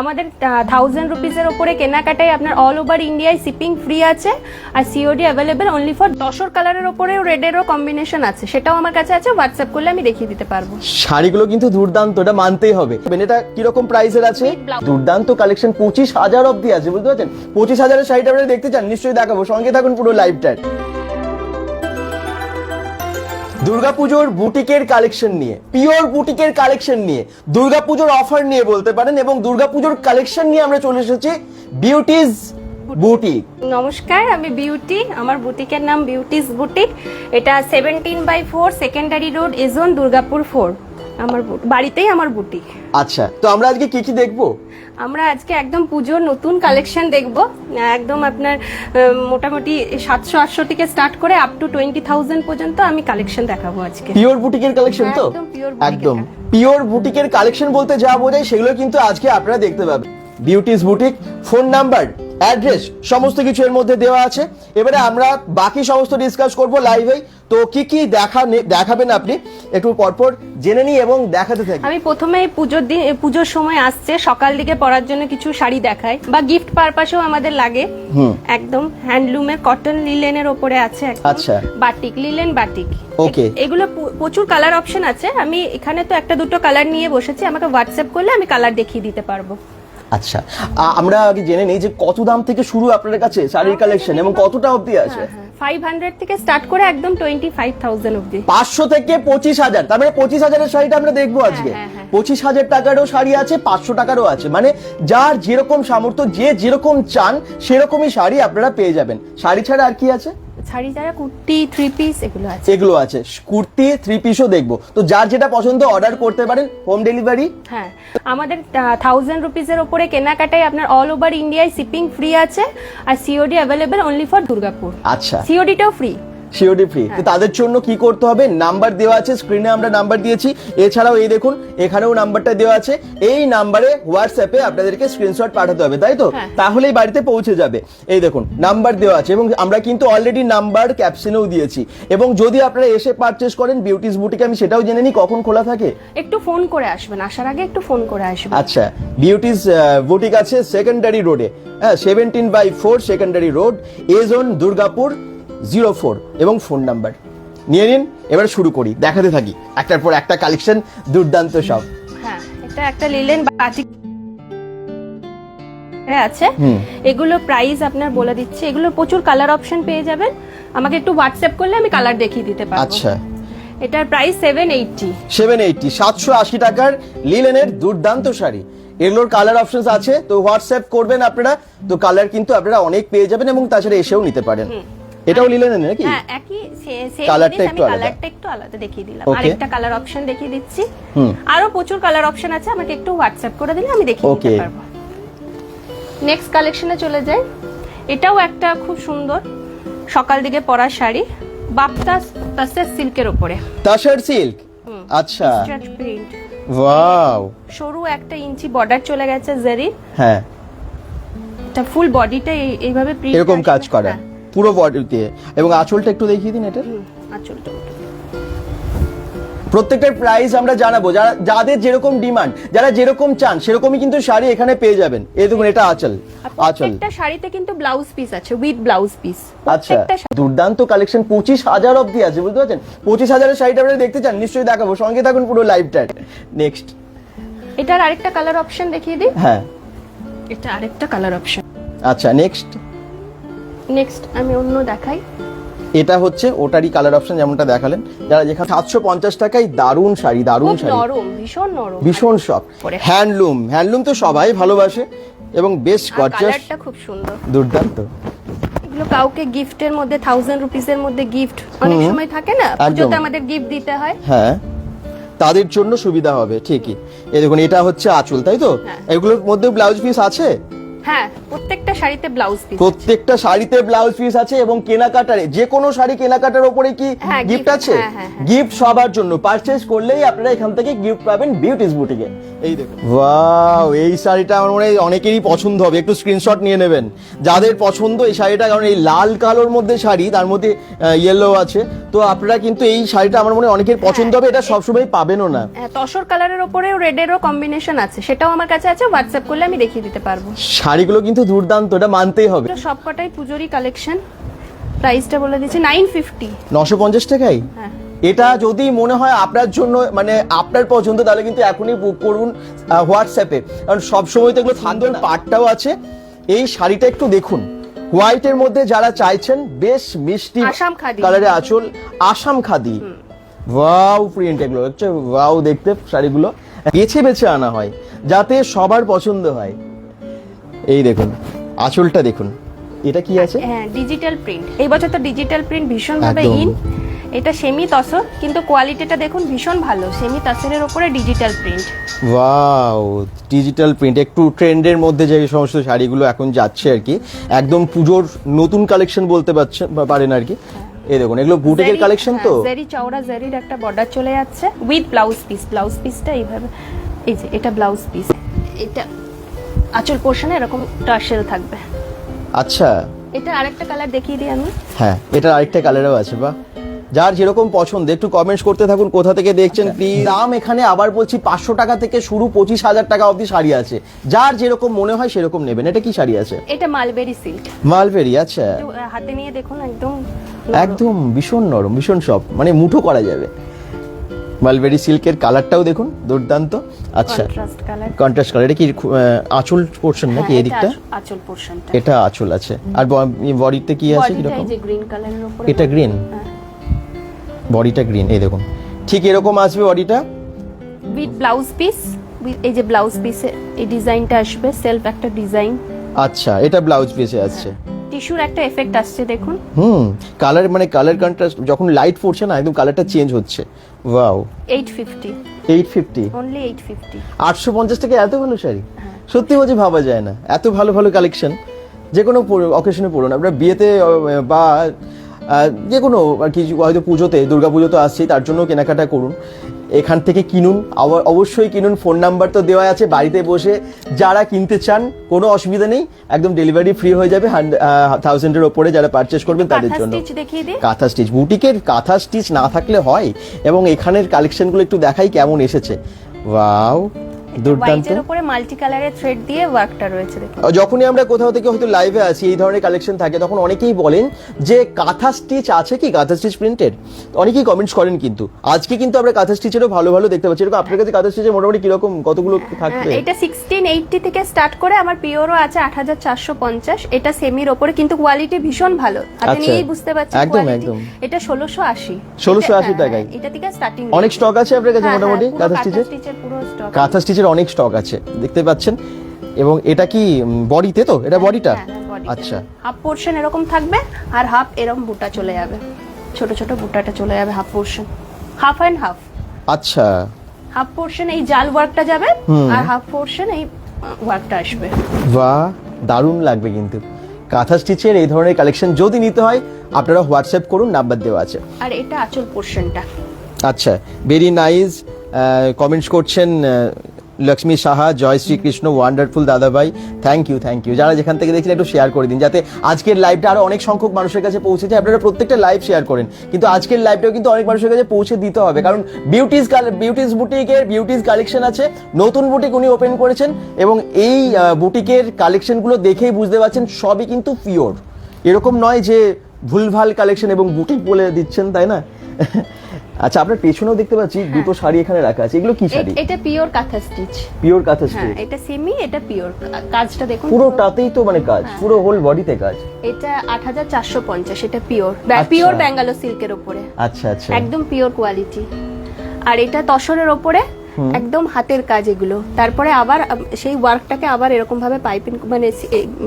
আমাদের থাউজেন্ড রুপিসের ওপরে কেনাকাটায় আপনার অল ওভার ইন্ডিয়ায় শিপিং ফ্রি আছে আর সিওডি অ্যাভেলেবেল অনলি ফর দশর কালারের ওপরেও রেডেরও কম্বিনেশন আছে। সেটাও আমার কাছে আছে হোয়াটসঅ্যাপ করলে আমি দেখিয়ে দিতে পারব। শাড়িগুলো কিন্তু দুর্দান্ত এটা মানতেই হবে। এটা কীরকম প্রাইসের আছে? দুর্দান্ত কালেকশন পঁচিশ হাজার অব্দি আছে বুঝতে পারছেন? পঁচিশ হাজারের শাড়িটা আপনারা দেখতে চান নিশ্চয়ই দেখাবো। সঙ্গে থাকুন পুরো লাইভটার দুর্গাপুজোর বুটিকের কালেকশন নিয়ে পিওর বুটিকের কালেকশন নিয়ে, দুর্গাপুজোর অফার নিয়ে বলতে পারেন এবং দুর্গাপুজোর কালেকশন নিয়ে আমরা চলে এসেছি বিউটিজ বুটিক নমস্কার, আমি বিউটি আমার বুটিকের নাম বিউটিস বুটিক এটা seventeen by four secondary road A zone Durgapur four আমার বাড়িতেই আমার বুটিক আচ্ছা তো আমরা আজকে কি কি দেখব? আমরা আজকে একদম পুজোর নতুন কালেকশন দেখব। একদম আপনার মোটামুটি সাতশো আটশো থেকে স্টার্ট করে আপ টু টোয়েন্টি থাউজেন্ড পর্যন্ত আমি কালেকশন দেখাবো আজকে। পিওর বুটিকের কালেকশন তো? একদম। পিওর বুটিকের কালেকশন বলতে যা বোঝায় সেগুলো কিন্তু আজকে আপনারা দেখতে পাবেন। Beauty's boutique phone number address সমস্ত কিছু এর মধ্যে দেওয়া আছে। এবারে আমরা বাকি সমস্ত ডিসকাস করব লাইভেই তো কি কি দেখা দেখাবেন আপনি একটু পরপর জেনে নিই এবং দেখাতে থাকি। আমি প্রথমে পুজোর দিন পুজোর সময় আসছে সকাল দিকে পরার জন্য কিছু শাড়ি দেখাই। বা গিফট পারপাসেও আমাদের লাগে। একদম হ্যান্ডলুমের কটন লিলেনের ওপরে আছে আচ্ছা। Batik linen batik. এ- এগুলো প্রচুর কালার অপশন আছে। আমি এখানে তো একটা দুটো কালার নিয়ে বসেছি। আমাকে হোয়াটসঅ্যাপ করলে আমি কালার দেখিয়ে দিতে পারব। আচ্ছা আমরা আগে জেনে নিই যে কত দাম থেকে শুরু আপনার কাছে শাড়ির কালেকশন এবং কতটা অবধি আছে? ফাইভ হান্ড্রেড থেকে স্টার্ট করে একদম টোয়েন্টি ফাইভ থাউজেন্ড অব্দি পাঁচশো থেকে পঁচিশ হাজার তার মানে পঁচিশ হাজারের শাড়িটা আমরা দেখব আজকে। হ্যাঁ, হ্যাঁ। পঁচিশ হাজার টাকারও শাড়ি আছে পাঁচশো টাকারও আছে। মানে যার যেরকম সামর্থ্য যে যেরকম চান সেরকমই শাড়ি আপনারা পেয়ে যাবেন। শাড়ি ছাড়া আর কি আছে? শাড়ি যারা কুর্তি থ্রি পিস এগুলো আছে। এগুলো আছে। কুর্তি থ্রি পিসও দেখব। তো যার যেটা পছন্দ অর্ডার করতে পারেন হোম ডেলিভারি হ্যাঁ। আমাদের থাউজেন্ড রুপিসের ওপরে কেনাকাটায় আপনার অল ওভার ইন্ডিয়ায় শিপিং ফ্রি আছে আর COD available only for Durgapur আচ্ছা। সিওডিটাও ফ্রি সিওডি ফ্রি হ্যাঁ। তো তাদের জন্য কি করতে হবে? নাম্বার দেওয়া আছে স্ক্রিনে আমরা নাম্বার দিয়েছি। এছাড়াও এই দেখুন এখানেও নাম্বারটা দেওয়া আছে। এই নাম্বারে হোয়াটসঅ্যাপে আপনাদেরকে স্ক্রিনশট পাঠাতে হবে তাই তো? হ্যাঁ। তাহলেই বাড়িতে পৌঁছে যাবে। এই দেখুন নাম্বার দেওয়া আছে এবং আমরা কিন্তু অলরেডি নাম্বার ক্যাপশনেও দিয়েছি। এবং যদি আপনারা এসে পারচেস করেন বিউটিস বুটিক আমি সেটাও জেনে নিই কখন খোলা থাকে? একটু ফোন করে আসবেন আসার আগে একটু ফোন করে আসবেন। আচ্ছা বিউটিস বুটিক আছে সেকেন্ডারি রোডে হ্যাঁ seventeen by four secondary road A zone Durgapur zero four এবং ফোন নাম্বার। নিয়ে নিন এবার শুরু করি দেখাতে থাকি। একটার পর একটা কালেকশন দুর্দান্ত সব। হ্যাঁ এটা একটা লিলেন বাটিক আছে। এগুলো প্রাইস আপনার বলে দিচ্ছি। এগুলো প্রচুর কালার অপশন পেয়ে যাবেন। আমাকে একটু হোয়াটসঅ্যাপ করলে আমি কালার দেখিয়ে দিতে পারব। আচ্ছা। এটার price seven eighty seven eighty সাতশো আশি টাকার লিলেনের দুর্দান্ত শাড়ি। এগুলোর কালার অপশনস আছে তো হোয়াটসঅ্যাপ করবেন আপনারা। তো কালার কিন্তু আপনারা অনেক পেয়ে যাবেন এবং তাছাড়া এসেও নিতে পারেন। এটাও লিলেনের নাকি? হ্যাঁ একই সেম Colourটা একটু। কালারটা একটু আলাদা দেখিয়ে দিলাম. আরেকটা কালার অপশন দেখিয়ে দিচ্ছি। হুম। আরও প্রচুর কালার অপশন আছে আমাকে একটু হোয়াটসঅ্যাপ করে দিলে আমি দেখিয়ে দিতে. পারব। নেক্সট কালেকশনে চলে যাই। এটাও একটা খুব সুন্দর সকাল দিকে পরা শাড়ি বাপ্তা তাসের সিল্কের ওপরে। তাসার সিল্ক? আচ্ছা। প্রিন্ট ওয়াও সরু একটা ইঞ্চি বর্ডার চলে গেছে জারি হ্যাঁ। এটা ফুল বডিটা এইভাবে প্রিন্ট এরকম কাজ করা। পুরো বডি দিয়ে এবং আঁচলটা একটু দেখিয়ে দিন এটা আঁচলটা প্রত্যেকটার প্রাইস আমরা জানাব। যারা যাদের যেরকম ডিমান্ড যারা যেরকম চান সেরকমই কিন্তু শাড়ি এখানে পেয়ে যাবেন। এই দেখুন এটা আঁচল। আঁচল। প্রত্যেকটা শাড়িতে কিন্তু ব্লাউজ পিস আছে উইথ ব্লাউজ পিস আচ্ছা। দুর্দান্ত কালেকশন পঁচিশ হাজার অব্দি আছে বুঝতে পারছেন? পঁচিশ হাজারের শাড়িটা আপনারা দেখতে চান নিশ্চয়ই দেখাবো। সঙ্গে থাকুন পুরো লাইভটার নেক্সট এটার আরেকটা কালার অপশন দেখিয়ে দিই। হ্যাঁ। এটা আরেকটা কালার অপশন আচ্ছা নেক্সট নেক্সট আমি অন্য দেখাই। এটা হচ্ছে ওটারই কালার অপশন যেমনটা দেখালেন। যারা যেখানে সাতশো পঞ্চাশ টাকায় দারুণ শাড়ি দারুণ শাড়ি। নরম ভীষণ নরম। ভীষণ সব। হ্যান্ডলুম হ্যান্ডলুম তো সবাই ভালোবাসে এবং বেশ গর্জাস কালারটা খুব সুন্দর। দুর্দান্ত। এগুলো কাউকে গিফটের মধ্যে থাউজেন্ড রুপিসের মধ্যে গিফট অনেক সময় থাকে না পুজোতে আমাদের গিফট দিতে হয়। হ্যাঁ। তাদের জন্য সুবিধা হবে ঠিকই। এই দেখুন এটা হচ্ছে আঁচল তাই তো? হ্যাঁ। এগুলোর মধ্যে ব্লাউজ পিস আছে? হ্যাঁ প্রত্যেকটা শাড়িতে ব্লাউজ পিস প্রত্যেকটা শাড়িতে ব্লাউজ পিস আছে এবং কেনাকাটারে যে কোনো শাড়ি কেনাকাটার ওপরে কি হ্যাঁ, গিফট আছে? হ্যাঁ, হ্যাঁ, হ্যাঁ। গিফট সবার জন্য। পারচেজ করলেই আপনারা এখান থেকে গিফট পাবেন বিউটিস বুটিকে এই দেখুন। ওয়াও এই শাড়িটা আমার মনে হয় অনেকেরই পছন্দ হবে। একটু স্ক্রিনশট নিয়ে নেবেন। যাদের পছন্দ এই শাড়িটা কারণ এই লাল কালোর মধ্যে শাড়ি তার মধ্যে ইয়েলো আছে। তো আপনারা কিন্তু এই শাড়িটা আমার মনে হয় অনেকের পছন্দ হবে এটা সবসময় পাবেনও না। হ্যাঁ, তসর কালারের ওপরেও রেডেরও কম্বিনেশন আছে। সেটাও আমার কাছে আছে হোয়াটসঅ্যাপ করলে আমি দেখিয়ে দিতে পারব। শাড়িগুলো কিন্তু দুর্দান্ত এটা মানতেই হবে। সবকটাই পুজোরি কালেকশন প্রাইসটা বলে দিচ্ছি নাইন ফিফটি নশো পঞ্চাশ টাকাই? হ্যাঁ। এটা যদি মনে হয় আপনার জন্য মানে আপনার পছন্দ তাহলে কিন্তু এখনই বুক করুন হোয়াটসঅ্যাপে কারণ সবসময় তো এগুলো থাকবে পাটটাও আছে। এই শাড়িটা একটু দেখুন। হোয়াইটের মধ্যে যারা চাইছেন বেশ মিষ্টি আসাম খাদি। কালারে আঁচল আসাম খাদি। ওয়াও প্রিন্ট এগুলো হচ্ছে ওয়াও দেখতে শাড়িগুলো। বেছে বেছে আনা হয় যাতে সবার পছন্দ হয়। এই দেখুন আঁচলটা দেখুন। এটা কি আছে? হ্যাঁ ডিজিটাল প্রিন্ট এই বছর তো ডিজিটাল প্রিন্ট ভীষণ ভাবে ইন এটা সেমি তসর কিন্তু কোয়ালিটিটা দেখুন ভীষণ ভালো। সেমি তসরের ওপরে digital print wow digital print একটু ট্রেন্ডের মধ্যে যে সমস্ত শাড়িগুলো এখন যাচ্ছে আর কি একদম পুজোর নতুন কালেকশন বলতে পারেন আর কি। এই দেখুন এগুলো বুটিকের কালেকশন তো? জেরি চওড়া জেরির একটা বর্ডার চলে যাচ্ছে। উইথ ব্লাউজ পিস ব্লাউজ পিসটা এইভাবে এই যে এটা ব্লাউজ পিস এটা আঁচল পোর্শনে এরকম টার্সেল থাকবে। আচ্ছা। এটা আরেকটা কালার দেখিয়ে দিই আমি। হ্যাঁ এটা আরেকটা কালারও আছে বা। যার যেরকম পছন্দ একটু কমেন্টস করতে থাকুন কোথা থেকে দেখছেন প্লিজ দাম এখানে আবার বলছি পাঁচশো টাকা থেকে শুরু পঁচিশ হাজার টাকা অবধি শাড়ি আছে। যার যেরকম মনে হয় সেরকম নেবেন। এটা কি শাড়ি আছে? এটা মালবেরি সিল্ক মালবেরি আচ্ছা। হাতে নিয়ে দেখুন একদম একদম ভীষণ নরম ভীষণ সফট মানে মুঠো করা যাবে। মালবেরি সিল্কের কালারটাও দেখুন দুর্দান্ত। আচ্ছা কন্ট্রাস্ট কালার এটা কি আঁচল পোর্শন নাকি এদিকটা? আঁচল পোর্শনটা এটা আঁচল আছে। আর বডিতে কি আছে কীরকম? গ্রিন কালারের উপরে এটা গ্রিন হ্যাঁ। বডিটা গ্রিন এই দেখুন। ঠিক এরকম আসবে বডিটা? উইথ ব্লাউজ পিস এই যে ব্লাউজ পিসে এই ডিজাইনটা আসবে সেলফ একটা ডিজাইন আচ্ছা এটা ব্লাউজ পিসে আসছে। টিস্যুর একটা এফেক্ট আসছে দেখুন। হুম কালার মানে কালার কন্ট্রাস্ট যখন লাইট পড়ছে না একদম কালারটা চেঞ্জ হচ্ছে। Wow eight fifty eight fifty only eight fifty আটশো পঞ্চাশ টাকা এত ভালো শাড়ি? সত্যি বলছি ভাবা যায় না। এত ভালো ভালো কালেকশন যে কোনো অকেশনে পড়ুন আপনার বিয়েতে বা যে কোনো আর কি হয়তো পুজোতে দুর্গা পুজো তো আসছেই তার জন্য কেনাকাটা করুন। এখান থেকে কিনুন। অবশ্যই কিনুন ফোন নাম্বার তো দেওয়া আছে বাড়িতে বসে যারা কিনতে চান কোনো অসুবিধা নেই একদম ডেলিভারি ফ্রি হয়ে যাবে থাউজেন্ডের ওপরে যারা পারচেস করবেন তাদের জন্য। কাঁথা স্টিচ বুটিকের কাঁথা স্টিচ না থাকলে হয় এবং এখানের কালেকশনগুলো একটু দেখাই কেমন এসেছে। ওয়াও হোয়াইটের উপরে মাল্টি কালারের থ্রেড দিয়ে ওয়ার্কটা রয়েছে দেখুন। যখনই আমরা কোথাও থেকে হয়তো লাইভে আছি এই ধরনের কালেকশন থাকে তখন অনেকেই বলেন যে কাঁথা স্টিচ আছে কি? কাঁথা স্টিচ প্রিন্টেড অনেকেই কমেন্টস করেন কিন্তু। আজকে কিন্তু আমরা কাঁথা স্টিচেরও ভালো ভালো দেখতে পাচ্ছি। এরকম আপনার কাছে কাঁথা স্টিচের মোটামুটি কীরকম? কতগুলো থাকবে? হ্যাঁ, এটা সিক্সটিন এইটটি থেকে স্টার্ট করে আমার পিওরও আছে আট হাজার চারশো পঞ্চাশ। এটা সেমির ওপরে কিন্তু কোয়ালিটি ভীষণ ভালো। হাতে আচ্ছা। নিয়েই বুঝতে পারছি একদম, একদম। এটা ষোলোশো আশি। 1680 টাকায়। এটা থেকে স্টার্টিং অনেক স্টক আছে আপনার কাছে মোটামুটি কাঁথা স্টিচের স্টিচের পুরো স্টক কাঁথা স্টিচের অনেক স্টক আছে দেখতে পাচ্ছেন? এবং এটা কি বডিতে তো? এটা বডিটা? আচ্ছা। হাফ পোর্শন এরকম থাকবে আর হাফ এরকম বুটা চলে যাবে। ছোট ছোট বুটাটা চলে যাবে half portion half and half. আচ্ছা। হাফ পোর্শন এই জাল ওয়ার্কটা যাবে আর হাফ পোর্শন এই ওয়ার্কটা আসবে। বাহ দারুণ লাগবে কিন্তু। কাঁথা স্টিচের এই ধরনের কালেকশন যদি নিতে হয় আপনারা হোয়াটসঅ্যাপ করুন নাম্বার দেওয়া আছে। আর এটা আঁচল পোর্শনটা আচ্ছা ভেরি নাইস কমেন্টস করছেন লক্ষ্মী সাহা, জয় শ্রীকৃষ্ণ ওয়ান্ডারফুল দাদাভাই। থ্যাংক ইউ থ্যাংক ইউ যারা যেখান থেকে দেখছেন, একটু শেয়ার করে দিন, যাতে আজকের লাইভটা আরও অনেক সংখ্যক মানুষের কাছে পৌঁছে যায় আপনারা প্রত্যেকটা লাইভ শেয়ার করেন। কিন্তু আজকের লাইভটাও কিন্তু অনেক মানুষের কাছে পৌঁছে দিতে হবে। কারণ বিউটিস বিউটিস বুটিকের বিউটিস কালেকশন আছে। নতুন বুটিক উনি ওপেন করেছেন এবং এই বুটিকের কালেকশনগুলো দেখেই বুঝতে পারছেন, সবই কিন্তু পিওর এরকম নয় যে ভুলভাল কালেকশন এবং বুটিক বলে দিচ্ছেন, তাই না? আচ্ছা আপনার পেছনেও দেখতে পাচ্ছি দুটো শাড়ি এখানে রাখা আছে। এগুলো কি শাড়ি? এটা পিওর কাঁথা স্টিচ। পিওর কাঁথা হ্যাঁ স্টিচ। এটা সেমি এটা পিওর। কাজটা দেখুন পুরোটাতেই তো মানে কাজ হ্যাঁ। পুরো হোল বডিতে কাজ। এটা আট হাজার চারশো পঞ্চাশ এটা পিওর। আচ্ছা। পিওর বেঙ্গালোর সিল্কের উপরে। আচ্ছা আচ্ছা। একদম পিওর কোয়ালিটি আর এটা তসরের ওপরে একদম হাতের কাজ এগুলো। তারপরে আবার সেই ওয়ার্কটাকে আবার এরকম ভাবে পাইপিং মানে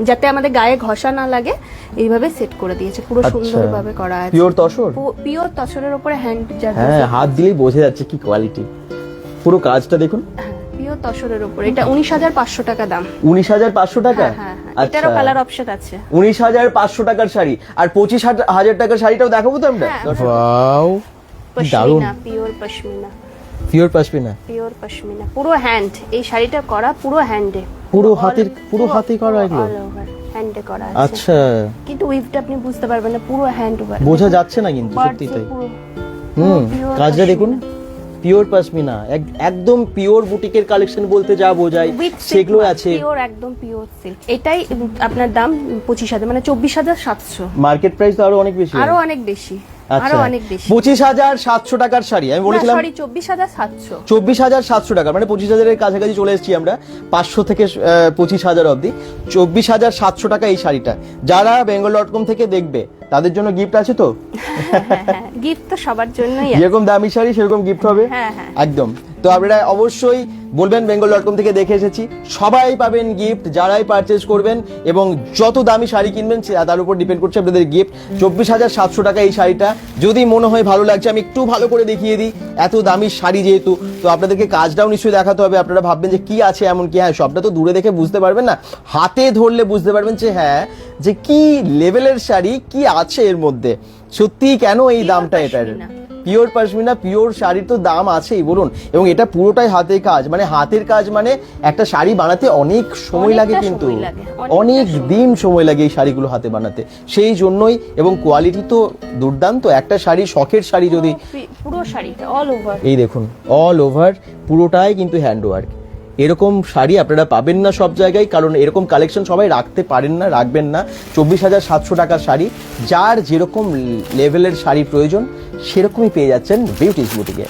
যাতে আমাদের গায়ে ঘষা না লাগে এইভাবে সেট করে দিয়েছে। পুরো আচ্ছা। সুন্দরভাবে করা আছে। পিওর তসর? পিওর তসরের ওপরে হ্যান্ড হ্যাঁ হাত দিলেই বোঝা যাচ্ছে কি কোয়ালিটি পুরো কাজটা দেখুন। পিওর তসরের উপরে এটা উনিশ হাজার পাঁচশো টাকা দাম। উনিশ হাজার পাঁচশো টাকা? হ্যাঁ হ্যাঁ হ্যাঁ। এটারও কালার অপশন আছে। উনিশ হাজার পাঁচশো টাকার শাড়ি। আর পঁচিশ হাজার- হাজার টাকার শাড়িটাও দেখাবো তো আমরা? হ্যাঁ। ওয়াও দারুণ। Pure pashmina pure pashmina pure pashmina পুরো হ্যান্ড এই শাড়িটা করা পুরো হ্যান্ডে পুরো হাতের পুরো হাতে করা এগুলো? হ্যান্ডে করা আছে। আচ্ছা। কিন্তু উইভটা আপনি বুঝতে পারবেন না পুরো হ্যান্ড ওভার বোঝা যাচ্ছে না কিন্তু সত্যি তাই। হুম কাজটা দেখুন। পিওর পাশমিনা একদম পিওর বুটিকের কালেকশন বলতে যা বোঝায় সেগুলো আছে। পিওর একদম পিওর সিল্ক এটাই আপনার দাম পঁচিশ হাজার মানে চব্বিশ হাজার সাতশো। মার্কেট প্রাইস তো আরও অনেক বেশি। আরও অনেক বেশি। আরও অনেক বেশি। পঁচিশ হাজার সাতশো টাকার শাড়ি। আমি বলেছিলাম সরি চব্বিশ হাজার সাতশো। চব্বিশ হাজার সাতশো টাকা মানে পঁচিশ হাজারের কাছাকাছি চলে এসেছি আমরা পাঁচশো থেকে পঁচিশ হাজার অবধি। চব্বিশ হাজার সাতশো টাকা এই শাড়িটা। যারা বেঙ্গল ডট কম থেকে দেখবে তাদের জন্য গিফট আছে তো? হ্যাঁ গিফট তো সবার জন্যই যেরকম দামি শাড়ি সেরকম গিফট হবে? হ্যাঁ, হ্যাঁ। একদম। তো আপনারা অবশ্যই বলবেন বেঙ্গল ডট কম থেকে দেখে এসেছি। সবাই পাবেন গিফট যারাই পারচেজ করবেন এবং যত দামি শাড়ি কিনবেন তার উপর ডিপেন্ড করছে আপনাদের গিফট চব্বিশ হাজার সাতশো টাকা এই শাড়িটা। যদি মনে হয় ভালো লাগছে আমি একটু ভালো করে দেখিয়ে দিই। এত দামি শাড়ি যেহেতু তো আপনাদেরকে কাজটাও নিশ্চয়ই দেখাতে হবে। আপনারা ভাববেন যে কি আছে এমন কি? হ্যাঁ সবটা তো দূরে দেখে বুঝতে পারবেন না। হাতে ধরলে বুঝতে পারবেন যে হ্যাঁ যে কি লেভেলের শাড়ি কি আছে এর মধ্যে। সত্যি কেন এই দামটা এটার। পিওর পাশমিনা পিওর শাড়ির তো দাম আছেই বলুন। এবং এটা পুরোটাই হাতের কাজ। মানে হাতের কাজ মানে একটা শাড়ি বানাতে অনেক সময় লাগে কিন্তু। অনেক দিন সময় লাগে এই শাড়িগুলো হাতে বানাতে। সেই জন্যই এবং কোয়ালিটি তো দুর্দান্ত। একটা শাড়ি শখের শাড়ি যদি পুরো শাড়িটা অল ওভার এই দেখুন অল ওভার পুরোটাই কিন্তু হ্যান্ডওয়ার্ক এরকম শাড়ি আপনারা পাবেন না সব জায়গায়, কারণ এরকম কালেকশন সবাই রাখতে পারেন না, রাখবেন না। চব্বিশ হাজার সাতশো টাকার শাড়ি, যার যেরকম লেভেলের শাড়ি প্রয়োজন, সেরকমই পেয়ে যাচ্ছেন বিউটিস বুটিকে